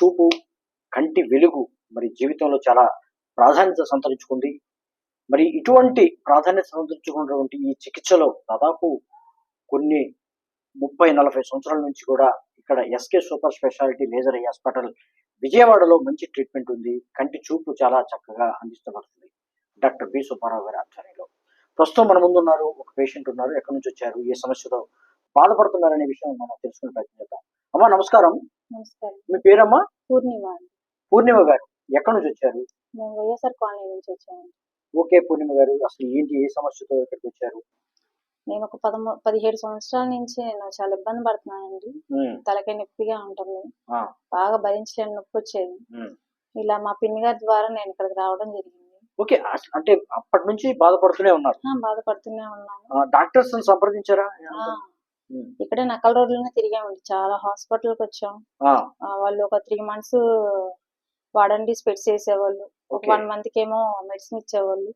చూపు కంటి వెలుగు మరి జీవితంలో చాలా ప్రాధాన్యత సంతరించుకుంది. మరి ఇటువంటి ప్రాధాన్యత సంతరించుకున్నటువంటి ఈ చికిత్సలో దాదాపు కొన్ని ముప్పై నలభై సంవత్సరాల నుంచి కూడా ఇక్కడ SK super speciality laser eye hospital విజయవాడలో మంచి ట్రీట్మెంట్ ఉంది. కంటి చూపు చాలా చక్కగా అందిస్తబడుతుంది డాక్టర్ బి సుబ్బారావు గారి ఆధ్వర్యంలో. ప్రస్తుతం మన ముందు ఉన్నారు ఒక పేషెంట్ ఉన్నారు ఎక్కడి నుంచి వచ్చారు ఏ సమస్యతో బాధపడుతున్నారనే విషయం మనం తెలుసుకునే ప్రయత్నం చేద్దాం. అమ్మా నమస్కారం. నమస్కారం. మీ పేరమ్మా? పూర్ణిమ అండి. పూర్ణిమ గారు ఎక్కడి నుంచి వచ్చారు? మేము వైఎస్ఆర్ కాలనీ నుంచి వచ్చాము ఓకే పూర్ణిమ గారు అసలు ఏంటి ఏ సమస్యతో ఇక్కడికి వచ్చారు? నేను ఒక పదమూ పదిహేడు సంవత్సరాల నుంచి నేను చాలా ఇబ్బంది పడుతున్నానండి. ఉమ్, తలకాయ నొప్పిగా ఉంటుంది. ఆ, బాగా భరించలేని నొప్పి వచ్చేది. ఉమ్. ఇలా మా పిన్ని గారి ద్వారా నేను ఇక్కడికి రావడం జరిగింది. ఓకే అస- అంటే అప్పటి నుంచి బాధపడుతూనే ఉన్నారు. ఆ, బాధపడుతూనే ఉన్నాను ఆ, డాక్టర్స్ని సంప్రదించారా? ఆ, ఇక్కడే నక్కల రోడ్లోనే తిరిగామండి. చాలా హాస్పిటల్కి వచ్చాం. ఆ, ఆ, వాళ్ళు ఒక త్రీ మంత్స్ వాడండి స్పెట్స్ వేసేవాళ్ళు ఒక. వన్ మంత్ కేమో మెడిసిన్ ఇచ్చేవాళ్ళు.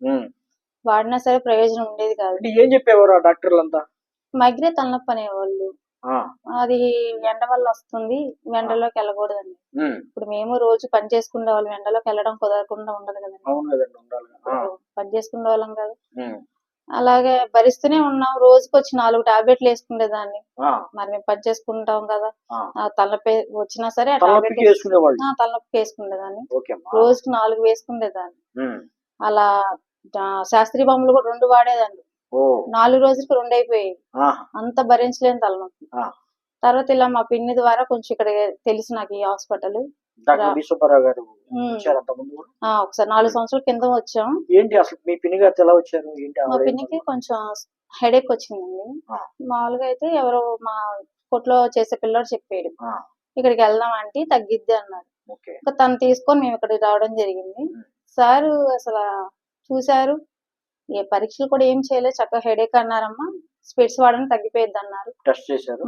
వాడినా సరే ప్రయోజనం ఉండేది కాదు. ఏం చెప్పేవారు ఆ డాక్టర్లు అంతా మైగ్రే తలనొప్పి అనేవాళ్ళు. అది ఎండ వల్ల వస్తుంది. ఎండలోకి వెళ్ళకూడదండి. ఇప్పుడు మేము రోజు పని చేసుకునే వాళ్ళం. ఎండలోకి వెళ్ళడం కుదరకుండా ఉండదు కదండి. పని చేసుకునే వాళ్ళం కదా. అలాగే భరిస్తూనే ఉన్నాం. రోజుకి వచ్చి నాలుగు టాబ్లెట్లు వేసుకునేదాన్ని. మరి మేము పని చేసుకుంటాం కదా. తలనొప్పి వచ్చినా సరే తలనొప్పి వేసుకునేదాన్ని. రోజుకి నాలుగు వేసుకునేదాన్ని. అలా ఆ, శాస్త్రీయ బొమ్మలు కూడా రెండు వాడేదాన్ని. నాలుగు రోజులకి రెండు అయిపోయాయి. అంత భరించలేని తలనొప్పి. తర్వాత ఇలా మా పిన్ని ద్వారా కొంచెం ఇక్కడ తెలుసు నాకు ఈ హాస్పిటల్. గారు ఒకసారి నాలుగు సంవత్సరాల కింద వచ్చాం. ఏంటి అసలు మీ పిన్ని గారు ఎలా వచ్చారు? మా పిన్నికి కొంచెం హెడేక్ వచ్చిందండి. మామూలుగా అయితే ఎవరో మా కొట్లో చేసే పిల్లోడు చెప్పాడు. ఇక్కడికి వెళ్దాం అంటే తగ్గిద్ది అన్నాడు. ఇంకా తను తీసుకొని మేము ఇక్కడికి రావడం జరిగింది. సారు అసలు చూశారు. ఏ పరీక్షలు కూడా ఏం చేయలేదు చక్కగా హెడేక్ అన్నారమ్మా. స్పెట్స్ వాడని తగ్గిపోయిద్ది అన్నారు టెస్ట్ చేశారు.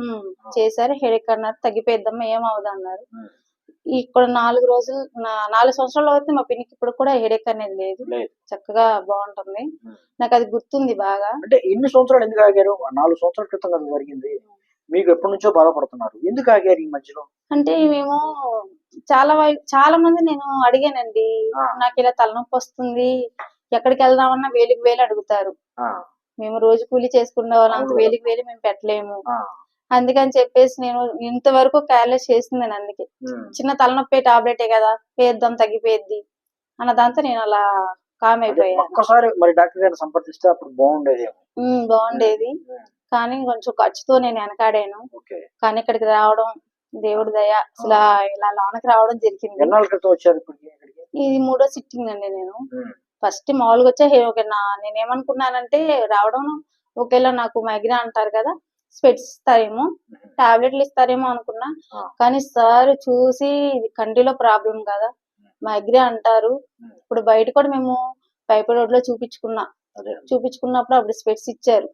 చేశారు హెడేక్ అన్నారు తగ్గిపోయిద్దమ్మా ఏమవుదు అన్నారు. ఇక్కడ నాలుగు రోజులు నాలుగు సంవత్సరాలు అవుతుంది మా పిన్నికి ఇప్పుడు కూడా హెడేక్ అనేది లేదు. చక్కగా బాగుంటుంది. నాకు అది గుర్తుంది బాగా. అంటే ఎన్ని సంవత్సరాలు ఎందుకు ఆగారు? నాలుగు సంవత్సరాల క్రితం కదా జరిగింది. మీకు ఎప్పటి నుంచో బాధపడుతున్నారు. ఎందుకు ఆగారు ఈ మధ్యలో? అంటే మేము చాలా చాలా మంది నేను అడిగానండి. నాకు ఇలా తలనొప్పి వస్తుంది. ఎక్కడికి వెళ్దామన్నా వేలికి వేలు అడుగుతారు. మేము రోజు కూలి చేసుకునే వాళ్ళం. అంత. వేలికి వేలు మేము పెట్టలేము. అందుకని చెప్పేసి నేను ఇంతవరకు కేర్లెస్ చేసింది నేను అందుకే ఉమ్. చిన్న తలనొప్పి టాబ్లెటే కదా వేద్దాం తగ్గిపోయిద్ది అన్న దాంతో నేను అలా కామ్ అయిపోయాను. ఒక్కసారి మరి డాక్టర్ గారిని సంప్రదిస్తే అప్పుడు బాగుండేదేమో. ఉమ్, బాగుండేది. ఉమ్, కానీ కొంచెం ఖర్చుతో నేను వెనకాడాను. కానీ ఇక్కడికి రావడం దేవుడి దయ అసలు ఇలా లోనకి రావడం జరిగింది. ఇది మూడో సిట్టింగ్ అండి నేను. ఫస్ట్ మామూలుగా వచ్చే నా నేనేమనుకున్నానంటే రావడం ఒకేలా నాకు మైగ్రేన్ అంటారు కదా స్పెట్స్ ఇస్తారేమో టాబ్లెట్లు ఇస్తారేమో అనుకున్నా. కానీ సార్ చూసి ఇది కంటిలో ప్రాబ్లం కదా మైగ్రేన్ అంటారు. ఇప్పుడు బయట కూడా మేము పైపు రోడ్లో చూపించుకున్నా చూపించుకున్నప్పుడు అప్పుడు స్పెట్స్ ఇచ్చారు.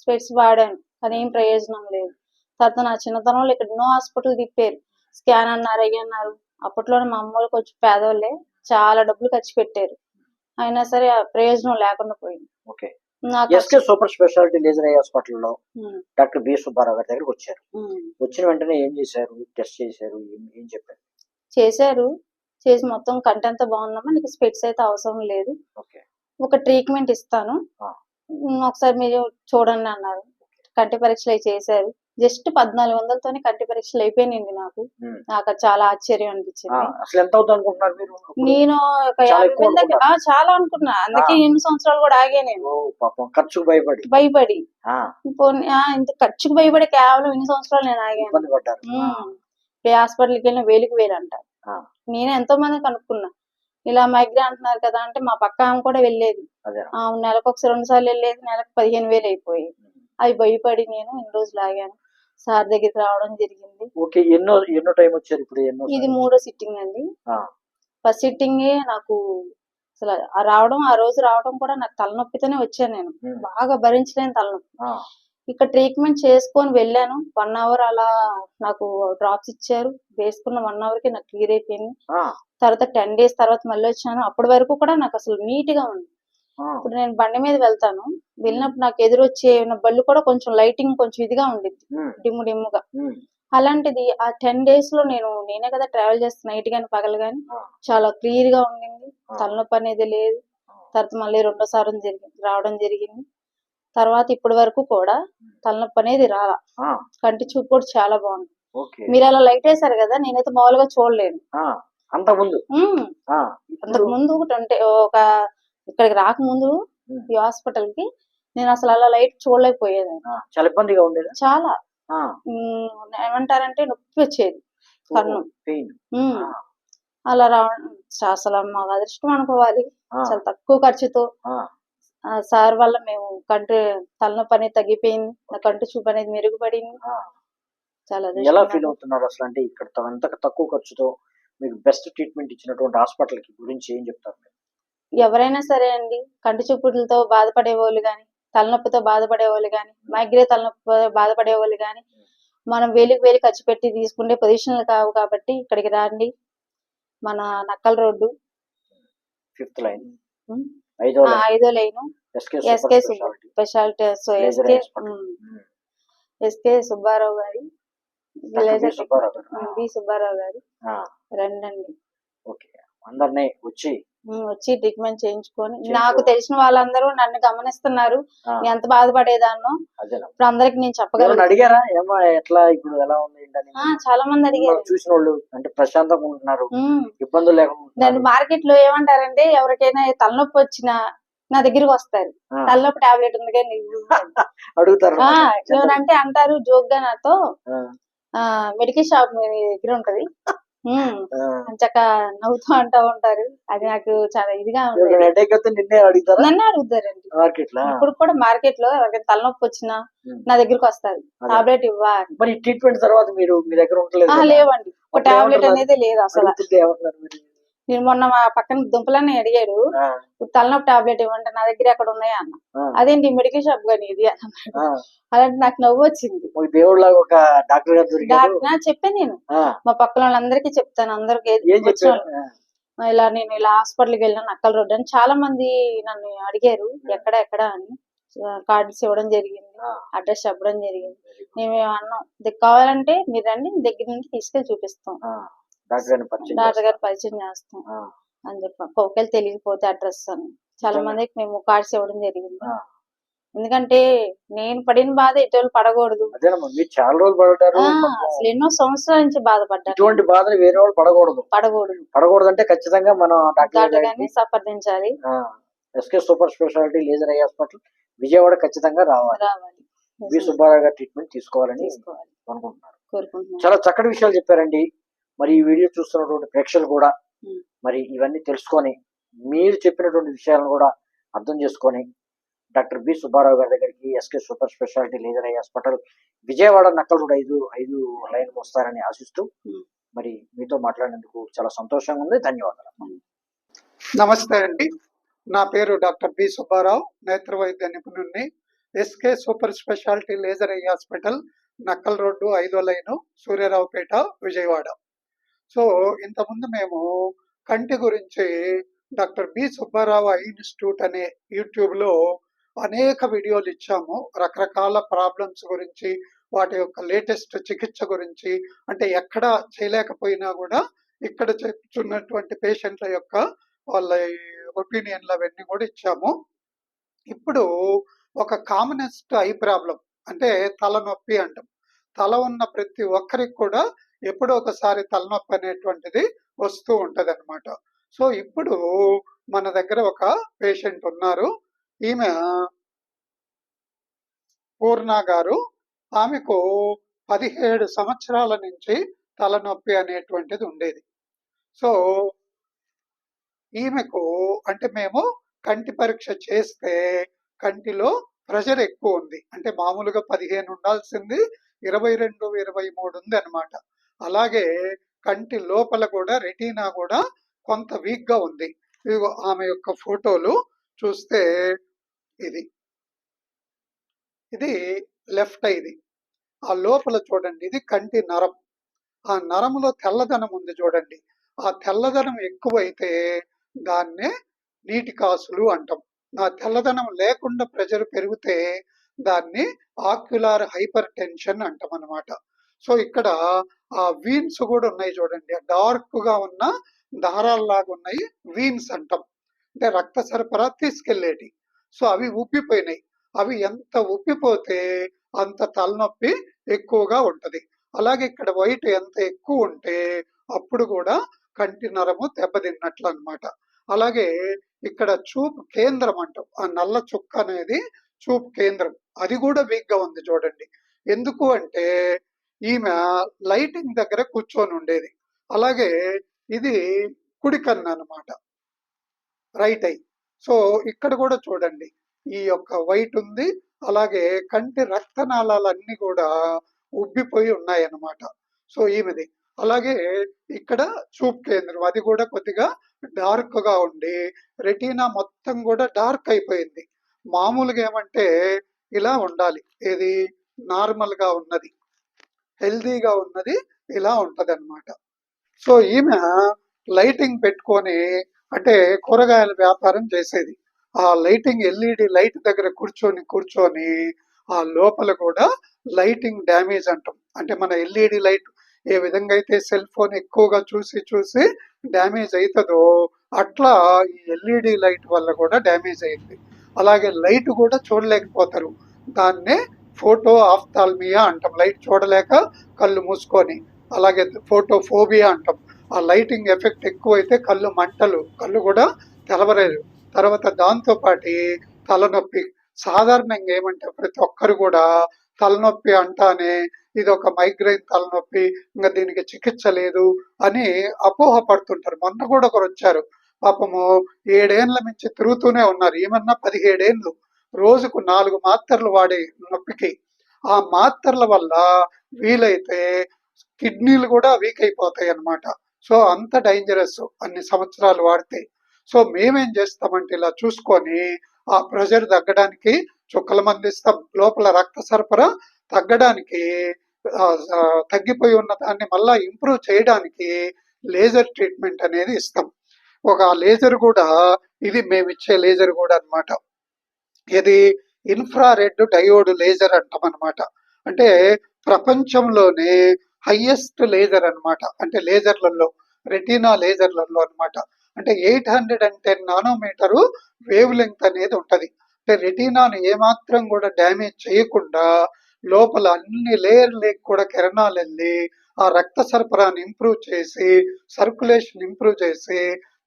స్పెట్స్ వాడాను కానీ ఏం ప్రయోజనం లేదు. తర్వాత నా చిన్నతనంలో ఇక్కడ ఎన్నో హాస్పిటల్ తిప్పారు. స్కాన్ అన్నారు అయ్యి అన్నారు. అప్పట్లోనే మా అమ్మ కొంచెం పేదవాళ్ళే చాలా డబ్బులు ఖర్చు పెట్టారు. అయినా సరే ప్రయోజనం లేకుండా పోయింది. SK super speciality laser eye హాస్పిటల్లో డాక్టర్ బి సుబ్బారావు గారి దగ్గరికి వచ్చారు. వచ్చిన వెంటనే ఏం చేశారు? టెస్ట్ చేశారు? ఏం చెప్పారు? చేశారు. చేసి మొత్తం కంటెంట్ బాగుందమ్మా నీకు స్పెట్స్ అయితే అవసరం లేదు. ఒక ట్రీట్మెంట్ ఇస్తాను. ఒకసారి మీరు చూడండి అన్నారు. కంటి పరీక్షలు అవి చేశారు. జస్ట్ పద్నాలుగు వందలతోనే కంటి పరీక్షలు అయిపోయినాయండి నాకు. నాకు చాలా ఆశ్చర్యం అనిపించింది? నేను ఒక చాలా యాభై దగ్గర అనుకున్నా. అందుకే. ఎన్ని సంవత్సరాలు కూడా ఆగే నేను. ఖర్చుకు భయపడి. భయపడి. ఇంత ఖర్చుకు భయపడి కేవలం ఇన్ని సంవత్సరాలు నేను ఆగాను. హాస్పిటల్కి వెళ్ళిన వేలికి వేలు అంట. నేను ఎంతో మంది కనుక్కున్నా. ఇలా మైగ్రేన్ అంటున్నారు కదా అంటే మా పక్క ఆమె కూడా వెళ్ళేది. నెలకు ఒకసారి రెండు సార్లు వెళ్ళేది నెలకు పదిహేను వేలు అయిపోయి అవి భయపడి నేను ఇన్ని రోజులు ఆగాను. సార్ దగ్గరికి రావడం జరిగింది. ఓకే ఎన్నో ఎన్నో టైం వచ్చారు ఇప్పుడు ఎన్నో ఇది మూడో సిట్టింగ్ అండి. ఫస్ట్ సిట్టింగే నాకు అసలు రావడం ఆ రోజు రావడం కూడా నాకు తలనొప్పితోనే వచ్చాను నేను. బాగా భరించలేని తలనొప్పి. ఇక్కడ ట్రీట్మెంట్ చేసుకొని వెళ్ళాను. వన్ అవర్ అలా నాకు డ్రాప్స్ ఇచ్చారు. వేసుకున్న వన్ అవర్కి నాకు క్లియర్ అయిపోయింది. తర్వాత టెన్ డేస్ తర్వాత మళ్ళీ వచ్చాను. అప్పటి వరకు కూడా నాకు అసలు నీట్గా ఉంది. ఇప్పుడు నేను బండి మీద వెళ్తాను. వెళ్ళినప్పుడు నాకు ఎదురొచ్చే బళ్ళు కూడా కొంచెం లైటింగ్ కొంచెం ఇదిగా ఉండిద్ది. ఉమ్, డిమ్ము డిమ్ముగా. అలాంటిది ఆ టెన్ డేస్లో నేను నేనే కదా ట్రావెల్ చేస్తున్నా నైట్ గాని పగలు గాని. చాలా క్లియర్గా ఉండింది. తలనొప్పి అనేది లేదు. తర్వాత మళ్ళీ రెండోసారి జరిగింది రావడం జరిగింది. తర్వాత ఇప్పటి వరకు కూడా తలనొప్పి అనేది రాలా. కంటి చూపు కూడా చాలా బాగుంది. మీరు అలా లైట్ వేశారు కదా నేనైతే మామూలుగా చూడలేను. ఆ, అంత ముందు ఉమ్, ఆ, అంతకు ఇప్పుడు ముందు ట్వంటీ ఒక ఇక్కడికి రాకముందు ఈ హాస్పిటల్కి నేను అసలు అలా లైట్ చూడలేకపోయేదాన్ని. ఆ, చాలా ఇబ్బందిగా ఉండేది? చాలా. ఏమంటారంటే నొప్పి వచ్చేది కన్ను. అలా రావడం అసలు మాకు అదృష్టం అనుకోవాలి. చాలా తక్కువ ఖర్చుతో. ఆ. సార్ వల్ల మేము కంటి తలనొప్పి అనేది తగ్గిపోయింది. నా కంటి చూపు అనేది మెరుగుపడింది. చాలా ఎలా ఫీల్. అవుతున్నారు అసలు అంటే ఇక్కడ త- అంత తక్కువ ఖర్చుతో మీకు బెస్ట్ ట్రీట్మెంట్ ఇచ్చినటువంటి హాస్పిటల్కి గురించి ఏం చెప్తారు? ఎవరైనా సరే అండి కంటి చూపులతో బాధపడే వాళ్ళు కానీ తలనొప్పితో బాధపడే వాళ్ళు కానీ మైగ్రే తలనొప్పి బాధపడే వాళ్ళు కానీ మనం వేలికి వేలు ఖర్చు పెట్టి తీసుకునే పొజిషన్లు కావు కాబట్టి ఇక్కడికి రండి. మన నక్కల రోడ్డు. ఫిఫ్త్ లైన్ ఐదో line. SK speciality SK SK Subbarao గారి. బి సుబ్బారావు గారు. రండి ఓకే. అందరినీ వచ్చి వచ్చి ట్రీట్మెంట్ చేయించుకొని చేయించు. నాకు తెలిసిన వాళ్ళందరూ నన్ను గమనిస్తున్నారు. ఎంత బాధపడేదాన్నో ఇప్పుడు అందరికి నేను చెప్పగలను. అడిగారా? ఏమో ఎట్లా ఇప్పుడు ఎలా ఉంది చాలా మంది అడిగారు. చూసిన వాళ్ళు అంటే ప్రశాంతంగా ఉంటున్నారు. ఇబ్బందులు లేకుండా. మార్కెట్లో ఏమంటారంటే ఎవరికైనా తలనొప్పి వచ్చినా నా దగ్గరికి వస్తారు. తలనొప్పి టాబ్లెట్ ఉంది కానీ. అడుగుతారు ఏమనంటే అంటారు జోక్గా నాతో మెడికల్ షాప్ మీ దగ్గర ఉంటది. ఉమ్, ఆ. చక్క నవ్వుతూ అంటూ ఉంటారు అది నాకు చాలా ఇదిగా నిన్నే అడుగుతారా నన్ను అడుగుతారండి మార్కెట్లో ఇప్పుడు కూడా మార్కెట్లో తలనొప్పి వచ్చినా. నా దగ్గరికి వస్తారు. టాబ్లెట్ ఇవ్వా అని. మరి ట్రీట్మెంట్ తర్వాత మీరు మీ దగ్గర? లేవండి ఒక టాబ్లెట్? అనేది లేదు అసలు? నేను మొన్న మా పక్కన దుంపలని అడిగాడు ఆ, "ఇప్పుడు తలనొప్పి టాబ్లెట్ ఇవ్వండి నా దగ్గర ఎక్కడ ఉన్నాయా? అన్న. అదేంటి మెడికల్ షాప్ కానీ ఇది. అలాంటి నాకు నవ్వు వచ్చింది. ఒక డాక్టర్ గారు చెప్పాను నేను. మా పక్కన వాళ్ళందరికీ చెప్తాను అందరికి ఇలా నేను ఇలా హాస్పిటల్కి వెళ్ళిన నక్కల రోడ్డు అని చాలా మంది నన్ను అడిగారు ఎక్కడ ఎక్కడ? అని. కార్డ్స్ ఇవ్వడం జరిగింది అడ్రస్ చెప్పడం జరిగింది. మేము అన్నాం "ఇది కావాలంటే మీరు రండి దగ్గర నుంచి తీసుకెళ్ళి చూపిస్తాం. డాక్టర్ గారు. పరిచయం చేస్తాం. అని చెప్పాం ఒకవేళ తెలియకపోతే అడ్రస్ అని. చాలా? మందికి మేము కార్డ్స్ ఇవ్వడం జరిగింది. ఎందుకంటే నేను పడిన బాధ ఎటువంటి పడకూడదు. చాలా రోజులు పాపం. అసలు ఎన్నో సంవత్సరాల నుంచి బాధపడ్డాను ఇటువంటి బాధలు వేరే వాళ్ళు పడకూడదు. పడకూడదు. పడకూడదు అంటే ఖచ్చితంగా మనం డాక్టర్ గారిని సంప్రదించాలి. SK super speciality laser eye hospital Vijayawada ఖచ్చితంగా రావాలి. బి సుబ్బారావు గారి ట్రీట్మెంట్ తీసుకోవాలని తీసుకోవాలి. అనుకుంటున్నారు చాలా చక్కటి విషయాలు చెప్పారండి. మరి ఈ వీడియో చూస్తున్నటువంటి ప్రేక్షకులు కూడా. మరి ఇవన్నీ తెలుసుకొని మీరు చెప్పినటువంటి విషయాలను కూడా అర్థం చేసుకొని డాక్టర్ బి సుబ్బారావు గారి దగ్గరికి SK super speciality laser eye hospital Vijayawada Nakkalu కూడా ఐదు ఐదు లైన్ వస్తారని ఆశిస్తూ. మరి మీతో మాట్లాడినందుకు చాలా సంతోషంగా ఉంది. ధన్యవాదాలు. నమస్తే అండి. నా పేరు డాక్టర్ బి సుబ్బారావు నేత్ర వైద్య నిపుణుణ్ణి SK super speciality laser eye hospital Nakkal road ఐదో లైను సూర్యారావుపేట విజయవాడ. సో ఇంతకుముందు మేము కంటి గురించి doctor B Subbarao eye institute అనే యూట్యూబ్లో అనేక వీడియోలు ఇచ్చాము. రకరకాల ప్రాబ్లమ్స్ గురించి వాటి యొక్క లేటెస్ట్ చికిత్స గురించి అంటే ఎక్కడ చేయలేకపోయినా కూడా ఇక్కడ చెప్తున్నటువంటి పేషెంట్ల యొక్క వాళ్ళ ఒపీనియన్లు అవన్నీ కూడా ఇచ్చాము. ఇప్పుడు ఒక కామనెస్ట్ ఐ ప్రాబ్లం అంటే తలనొప్పి అంటాం. తల ఉన్న ప్రతి ఒక్కరికి కూడా ఎప్పుడో ఒకసారి తలనొప్పి అనేటువంటిది వస్తూ ఉంటది అనమాట సో ఇప్పుడు మన దగ్గర ఒక పేషెంట్ ఉన్నారు. ఈమె పూర్ణ గారు. ఆమెకు పదిహేడు సంవత్సరాల నుంచి తలనొప్పి అనేటువంటిది ఉండేది. సో ఈమెకు అంటే మేము కంటి పరీక్ష చేస్తే కంటిలో ప్రెషర్ ఎక్కువ ఉంది. అంటే మామూలుగా పదిహేను ఉండాల్సింది ఇరవై రెండు ఇరవై మూడు ఉంది అనమాట అలాగే కంటి లోపల కూడా రెటీనా కూడా కొంత వీక్గా ఉంది. ఇదిగో ఆమె యొక్క ఫోటోలు చూస్తే ఇది. ఇది లెఫ్ట్ ఇది. ఆ లోపల చూడండి ఇది కంటి నరం. ఆ నరములో తెల్లదనం ఉంది చూడండి. ఆ తెల్లదనం ఎక్కువైతే దాన్నే నీటి కాసులు అంటాం. ఆ తెల్లదనం లేకుండా ప్రెజర్ పెరిగితే దాన్ని ఆక్యులార్ హైపర్ టెన్షన్ అంటాం అనమాట సో ఇక్కడ ఆ వీన్స్ కూడా ఉన్నాయి చూడండి. డార్క్గా ఉన్న దారాల్లాగా ఉన్నాయి వీన్స్ అంటాం. అంటే రక్త సరఫరా తీసుకెళ్ళేటి సో అవి ఉబ్బిపోయినాయి అవి ఎంత ఉబ్బిపోతే అంత తలనొప్పి ఎక్కువగా ఉంటది. అలాగే ఇక్కడ వైట్ ఎంత ఎక్కువ ఉంటే అప్పుడు కూడా కంటి నరము దెబ్బతిన్నట్లు అన్నమాట అలాగే ఇక్కడ చూపు కేంద్రం అంటాం. ఆ నల్ల చుక్క అనేది చూపు కేంద్రం. అది కూడా వీక్గా ఉంది చూడండి. ఎందుకు అంటే ఈమె లైటింగ్ దగ్గర కూర్చొని ఉండేది. అలాగే ఇది కుడి కన్ను అనమాట రైట్ ఐ. సో ఇక్కడ కూడా చూడండి. ఈ యొక్క వైట్ ఉంది. అలాగే కంటి రక్తనాళాలన్నీ కూడా ఉబ్బిపోయి ఉన్నాయి అన్నమాట. సో ఈమెది. అలాగే ఇక్కడ చూపు కేంద్రం. అది కూడా కొద్దిగా డార్క్గా ఉండి రెటీనా మొత్తం కూడా డార్క్ అయిపోయింది. మామూలుగా ఏమంటే ఇలా ఉండాలి. ఇది నార్మల్గా ఉన్నది. హెల్దీగా ఉన్నది ఇలా ఉంటది సో ఈమె లైటింగ్ పెట్టుకొని అంటే కూరగాయల వ్యాపారం చేసేది. ఆ లైటింగ్ ఎల్ఈడి లైట్ దగ్గర కూర్చొని కూర్చొని ఆ లోపల కూడా లైటింగ్ డ్యామేజ్ అంటాం. అంటే మన ఎల్ఈడి లైట్ ఏ విధంగా అయితే సెల్ ఫోన్ ఎక్కువగా చూసి చూసి డ్యామేజ్ అవుతుందో అట్లా ఈ ఎల్ఈడి లైట్ వల్ల కూడా డ్యామేజ్ అయింది. అలాగే లైట్ కూడా చూడలేకపోతారు. దాన్నే ఫోటో ఆఫ్థాల్మియా అంటాం. లైట్ చూడలేక కళ్ళు మూసుకొని. అలాగే ఫోటో ఫోబియా అంటాం. ఆ లైటింగ్ ఎఫెక్ట్ ఎక్కువైతే కళ్ళు మంటలు కళ్ళు కూడా తెలవలేదు. తర్వాత దాంతోపాటి తలనొప్పి. సాధారణంగా ఏమంటే ప్రతి ఒక్కరు కూడా తలనొప్పి అంటానే ఇది ఒక మైగ్రైన్ తలనొప్పి ఇంకా దీనికి చికిత్స లేదు అని అపోహ పడుతుంటారు. మొన్న కూడా ఒకరు వచ్చారు. పాపము ఏడేండ్ల మించి తిరుగుతూనే ఉన్నారు. ఏమన్నా పదిహేడేండ్లు రోజుకు నాలుగు మాత్రలు వాడే నొప్పికి. ఆ మాత్రల వల్ల వీలైతే కిడ్నీలు కూడా వీక్ అయిపోతాయి అన్నమాట. సో అంత డేంజరస్ అన్ని సంవత్సరాలు వాడితే. సో మేమేం చేస్తామంటే ఇలా చూసుకొని ఆ ప్రెషర్ తగ్గడానికి చుక్కల మంది ఇస్తాం. లోపల రక్త సరఫరా తగ్గడానికి తగ్గిపోయి ఉన్న దాన్ని మళ్ళా ఇంప్రూవ్ చేయడానికి లేజర్ ట్రీట్మెంట్ అనేది ఇస్తాం. ఒక లేజర్ కూడా ఇది మేము ఇచ్చే లేజర్ కూడా అన్నమాట. ఇది ఇన్ఫ్రారెడ్ డయోడ్ లేజర్ అంటాం అనమాట అంటే ప్రపంచంలోనే హైయెస్ట్ లేజర్ అనమాట అంటే లేజర్లలో రెటీనా లేజర్లలో అనమాట అంటే eight hundred and ten nanometre wavelength అనేది ఉంటుంది. అంటే రెటీనాను ఏమాత్రం కూడా డ్యామేజ్ చేయకుండా లోపల అన్ని లేయర్లకి కూడా కిరణాలు వెళ్ళి ఆ రక్త సరఫరాని ఇంప్రూవ్ చేసి సర్కులేషన్ ఇంప్రూవ్ చేసి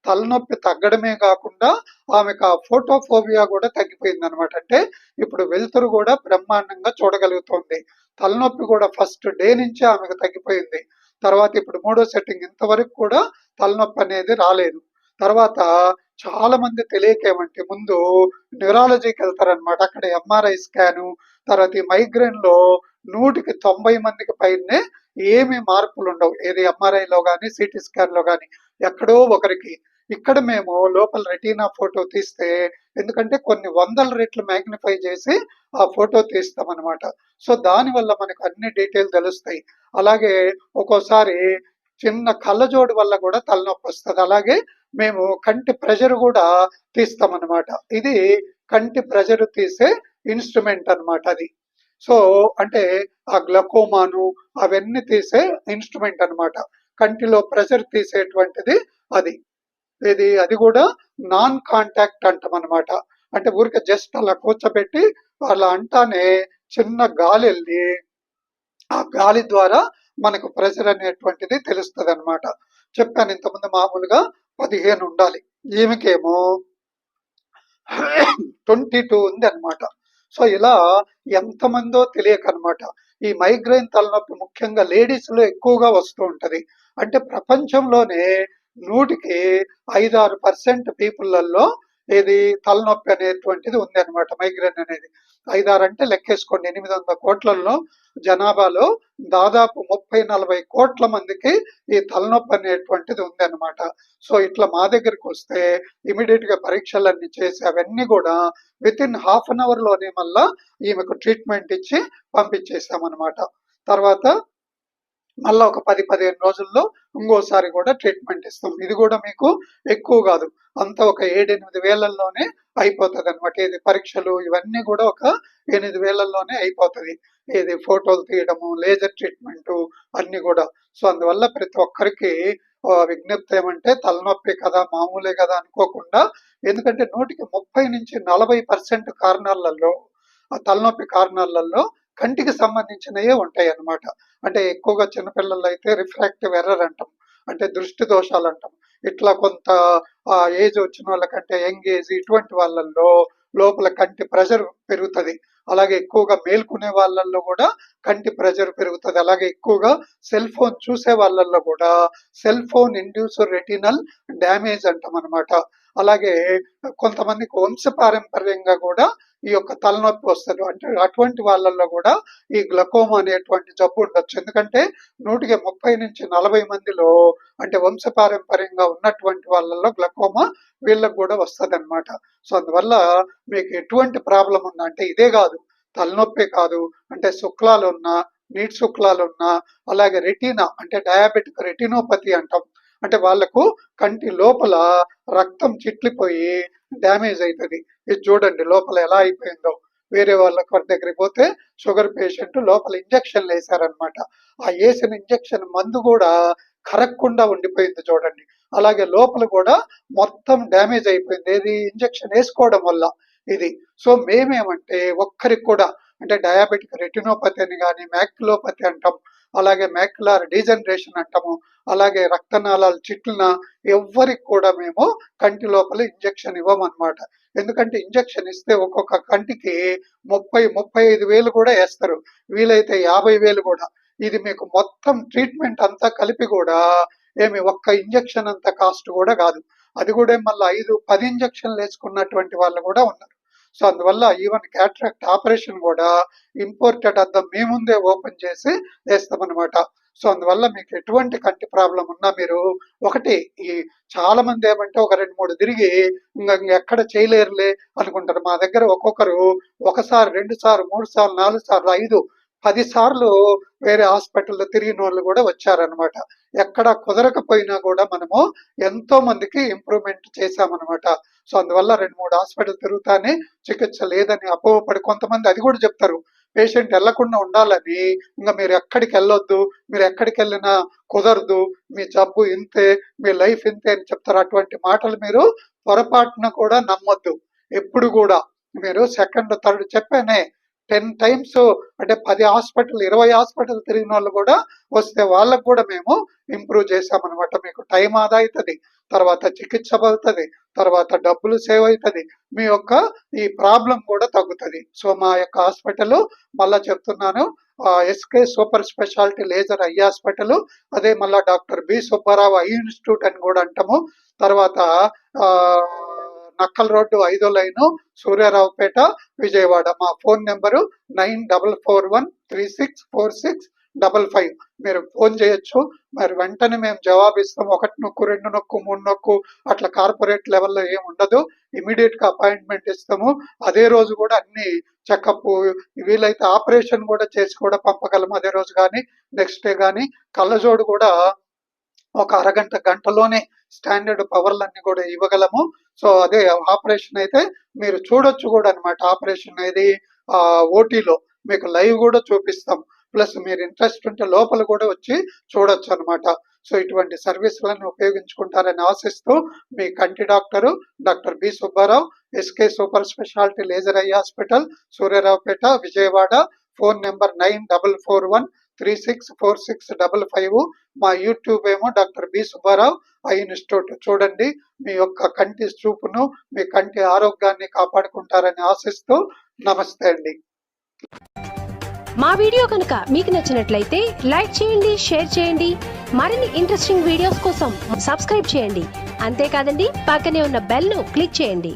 తలనొప్పి తగ్గడమే కాకుండా ఆమెకు ఆ ఫోటోఫోబియా కూడా తగ్గిపోయింది అనమాట అంటే ఇప్పుడు వెలుతురు కూడా బ్రహ్మాండంగా చూడగలుగుతోంది. తలనొప్పి కూడా ఫస్ట్ డే నుంచే ఆమెకు తగ్గిపోయింది. తర్వాత ఇప్పుడు మూడో సెట్టింగ్ ఇంతవరకు కూడా తలనొప్పి అనేది రాలేదు. తర్వాత చాలా మంది తెలియకేమంటే ముందు న్యూరాలజీకి వెళ్తారనమాట అక్కడ ఎంఆర్ఐ స్కాను తర్వాత ఈ మైగ్రేన్లో నూటికి తొంభై మందికి పైనే ఏమి మార్పులు ఉండవు ఏది ఎంఆర్ఐలో కానీ సిటీ స్కాన్లో కానీ ఎక్కడో ఒకరికి. ఇక్కడ మేము లోపల రెటీనా ఫోటో తీస్తే ఎందుకంటే కొన్ని వందల రెట్లు మ్యాగ్నిఫై చేసి ఆ ఫోటో తీస్తాం అనమాట సో దానివల్ల మనకు అన్ని డీటెయిల్ తెలుస్తాయి. అలాగే ఒక్కోసారి చిన్న కళ్ళజోడు వల్ల కూడా తలనొప్పి వస్తుంది. అలాగే మేము కంటి ప్రెషర్ కూడా తీస్తాం అనమాట ఇది కంటి ప్రెషర్ తీసే ఇన్స్ట్రుమెంట్ అన్నమాట అది. సో అంటే ఆ గ్లకోమాను అవన్నీ తీసే ఇన్స్ట్రుమెంట్ అన్నమాట. కంటిలో ప్రెషర్ తీసేటువంటిది అది. ఇది అది కూడా నాన్ కాంటాక్ట్ అంటాం అనమాట అంటే ఊరికే జస్ట్ అలా కూర్చోబెట్టి అలా అంటానే చిన్న గాలి వెళ్ళి ఆ గాలి ద్వారా మనకు ప్రెషర్ అనేటువంటిది తెలుస్తుంది అనమాట చెప్పాను ఇంతకుముందు మామూలుగా పదిహేను ఉండాలి. ఈమెకేమో ట్వంటీ టూ ఉంది అనమాట సో ఇలా ఎంతమందో తెలియక అనమాట ఈ మైగ్రేన్ తలనొప్పి ముఖ్యంగా లేడీస్లో ఎక్కువగా వస్తూ ఉంటుంది. అంటే ప్రపంచంలోనే నూటికి ఐదారు పర్సెంట్ పీపుల్లలో ఇది తలనొప్పి అనేటువంటిది ఉంది అనమాట మైగ్రేన్ అనేది. ఐదారు అంటే లెక్కేసుకోండి ఎనిమిది వందల కోట్లలో జనాభాలో దాదాపు ముప్పై నలభై కోట్ల మందికి ఈ తలనొప్పి అనేటువంటిది ఉంది అనమాట సో ఇట్లా మా దగ్గరికి వస్తే ఇమీడియట్గా పరీక్షలన్నీ చేసి అవన్నీ కూడా విత్ ఇన్ హాఫ్ అన్ అవర్లోనే మళ్ళా ఈమెకు ట్రీట్మెంట్ ఇచ్చి పంపించేసామన్నమాట తర్వాత మళ్ళీ ఒక పది పదిహేను రోజుల్లో ఇంకోసారి కూడా ట్రీట్మెంట్ ఇస్తాం. ఇది కూడా మీకు ఎక్కువ కాదు. అంతా ఒక ఏడెనిమిది వేలల్లోనే అయిపోతుంది అనమాట ఇది పరీక్షలు ఇవన్నీ కూడా ఒక ఎనిమిది వేలల్లోనే అయిపోతుంది. ఇది ఫోటోలు తీయడము లేజర్ ట్రీట్మెంట్ అన్ని కూడా. సో అందువల్ల ప్రతి ఒక్కరికి విజ్ఞప్తి ఏమంటే తలనొప్పి కదా మామూలే కదా అనుకోకుండా ఎందుకంటే నూటికి ముప్పై నుంచి నలభై పర్సెంట్ కారణాలలో ఆ తలనొప్పి కారణాలలో కంటికి సంబంధించినవే ఉంటాయి అన్నమాట అంటే ఎక్కువగా చిన్నపిల్లలు అయితే రిఫ్రాక్టివ్ ఎర్రర్ అంటాం. అంటే దృష్టి దోషాలు అంటాం ఇట్లా కొంత ఆ ఏజ్ వచ్చిన వాళ్ళకంటే యంగ్ ఏజ్ ఇటువంటి వాళ్ళల్లో లోపల కంటి ప్రెషర్ పెరుగుతుంది. అలాగే ఎక్కువగా మేల్కొనే వాళ్ళల్లో కూడా కంటి ప్రెషర్ పెరుగుతుంది. అలాగే ఎక్కువగా సెల్ ఫోన్ చూసే వాళ్ళల్లో కూడా cell phone induce retinal damage అంటాం అనమాట అలాగే కొంతమందికి వంశపారంపర్యంగా కూడా ఈ యొక్క తలనొప్పి వస్తుంది. అంటే అటువంటి వాళ్ళల్లో కూడా ఈ గ్లకోమా అనేటువంటి జబ్బు ఉండొచ్చు. ఎందుకంటే నూటికి ముప్పై నుంచి నలభై మందిలో అంటే వంశపారంపర్యంగా ఉన్నటువంటి వాళ్ళల్లో గ్లకోమా వీళ్ళకు కూడా వస్తుంది అనమాట సో అందువల్ల మీకు ఎటువంటి ప్రాబ్లం ఉందా అంటే ఇదే కాదు తలనొప్పి కాదు అంటే శుక్లాలు ఉన్నా నీటి శుక్లాలు ఉన్నా అలాగే రెటీనా అంటే డయాబెటిక్ రెటినోపతి అంటాం. అంటే వాళ్ళకు కంటి లోపల రక్తం చిట్లిపోయి డ్యామేజ్ అవుతుంది ఇది చూడండి లోపల ఎలా అయిపోయిందో. వేరే వాళ్ళ వారి దగ్గరికి పోతే షుగర్ పేషెంట్ లోపల ఇంజక్షన్లు వేశారనమాట ఆ వేసిన ఇంజక్షన్ మందు కూడా కరగకుండా ఉండిపోయింది చూడండి. అలాగే లోపల కూడా మొత్తం డ్యామేజ్ అయిపోయింది. ఏది? ఇంజక్షన్ వేసుకోవడం వల్ల ఇది. సో మేమేమంటే ఒక్కరికి కూడా అంటే డయాబెటిక్ రెటినోపతి అని కానీ మ్యాక్యులోపతి అంటాం. అలాగే మ్యాక్యులార్ డీజనరేషన్ అంటాము అలాగే రక్తనాళాలు చిట్లిన ఎవ్వరికి కూడా మేము కంటి లోపల ఇంజెక్షన్ ఇవ్వమన్నమాట. ఎందుకంటే ఇంజెక్షన్ ఇస్తే ఒక్కొక్క కంటికి ముప్పై ముప్పై ఐదు వేలు కూడా వేస్తారు. వీలైతే యాభై వేలు కూడా. ఇది మీకు మొత్తం ట్రీట్మెంట్ అంతా కలిపి కూడా ఏమి ఒక్క ఇంజెక్షన్ అంత కాస్ట్ కూడా కాదు. అది కూడా మళ్ళీ ఐదు పది ఇంజక్షన్లు వేసుకున్నటువంటి వాళ్ళు కూడా ఉన్నారు. సో అందువల్ల ఈవెన్ క్యాట్రాక్ట్ ఆపరేషన్ కూడా ఇంపోర్టెడ్ అద్దం మీ ముందే ఓపెన్ చేసి వేస్తామన్నమాట. సో అందువల్ల మీకు ఎటువంటి కంటి ప్రాబ్లం ఉన్నా మీరు ఒకటి ఈ చాలా మంది ఏమంటే ఒక రెండు మూడు తిరిగి ఇంకా ఎక్కడ చేయలేరులే అనుకుంటారు. మా దగ్గర ఒక్కొక్కరు ఒకసారి రెండు సార్లు మూడు సార్లు నాలుగు సార్లు ఐదు పది సార్లు వేరే హాస్పిటల్లో తిరిగిన వాళ్ళు కూడా వచ్చారనమాట ఎక్కడ కుదరకపోయినా కూడా మనము ఎంతో మందికి ఇంప్రూవ్మెంట్ చేశామన్నమాట. సో అందువల్ల రెండు మూడు హాస్పిటల్ తిరుగుతానే చికిత్స లేదని అపోహపడి కొంతమంది అది కూడా చెప్తారు. పేషెంట్ వెళ్ళకుండా ఉండాలని ఇంకా మీరు ఎక్కడికి వెళ్ళొద్దు మీరు ఎక్కడికి వెళ్ళినా కుదరదు మీ జబ్బు ఇంతే మీ లైఫ్ ఇంతే అని చెప్తారు. అటువంటి మాటలు మీరు పొరపాటున కూడా నమ్మొద్దు. ఎప్పుడు కూడా మీరు సెకండ్ థర్డ్ చెప్పానే టెన్ టైమ్స్ అంటే పది హాస్పిటల్ ఇరవై హాస్పిటల్ తిరిగిన వాళ్ళు కూడా వస్తే వాళ్ళకు కూడా మేము ఇంప్రూవ్ చేసామన్నమాట మీకు టైం ఆదా అవుతుంది తర్వాత చికిత్స అవుతుంది తర్వాత డబ్బులు సేవ్ అవుతుంది మీ యొక్క ఈ ప్రాబ్లం కూడా తగ్గుతుంది. సో మా యొక్క హాస్పిటల్ మళ్ళా చెప్తున్నాను SK super speciality laser eye hospital అదే మళ్ళా doctor B Subbarao eye institute అని కూడా అంటాము. తర్వాత ఆ, నక్కల్ రోడ్డు ఐదో లైను సూర్యారావుపేట విజయవాడ. మా phone number nine double four one three six four six double five. మీరు ఫోన్ చేయొచ్చు. మరి వెంటనే మేము జవాబిస్తాం. ఒకటి నొక్కు రెండు నొక్కు మూడు నొక్కు అట్లా కార్పొరేట్ లెవెల్లో ఏమి ఉండదు. ఇమీడియట్గా అపాయింట్మెంట్ ఇస్తాము. అదే రోజు కూడా అన్ని చెకప్ వీలైతే ఆపరేషన్ కూడా చేసి కూడా పంపగలము అదే రోజు కానీ నెక్స్ట్ డే కానీ. కళ్ళజోడు కూడా ఒక అరగంట గంటలోనే స్టాండర్డ్ పవర్లన్నీ కూడా ఇవ్వగలము. సో అదే ఆపరేషన్ అయితే మీరు చూడొచ్చు కూడా అనమాట ఆపరేషన్ అనేది ఆ ఓటీలో మీకు లైవ్ కూడా చూపిస్తాం. ప్లస్ మీరు ఇంట్రెస్ట్ ఉంటే లోపల కూడా వచ్చి చూడొచ్చు అనమాట సో ఇటువంటి సర్వీసులను ఉపయోగించుకుంటారని ఆశిస్తూ మీ కంటి doctor doctor B Subbarao SK super speciality laser eye hospital Suryaraopet Vijayawada phone number nine double four one three six four six double five మా యూట్యూబ్ ఏమో doctor B Subbarao eye institute. చూడండి మీ యొక్క కంటి చూపును మీ కంటి ఆరోగ్యాన్ని కాపాడుకుంటారని ఆశిస్తూ నమస్తే అండి. మా వీడియో కనుక మీకు నచ్చినట్లయితే లైక్ చేయండి షేర్ చేయండి. మరిన్ని ఇంట్రెస్టింగ్ వీడియోస్ కోసం సబ్స్క్రైబ్ చేయండి. అంతేకాదండి పక్కనే ఉన్న బెల్ను క్లిక్ చేయండి.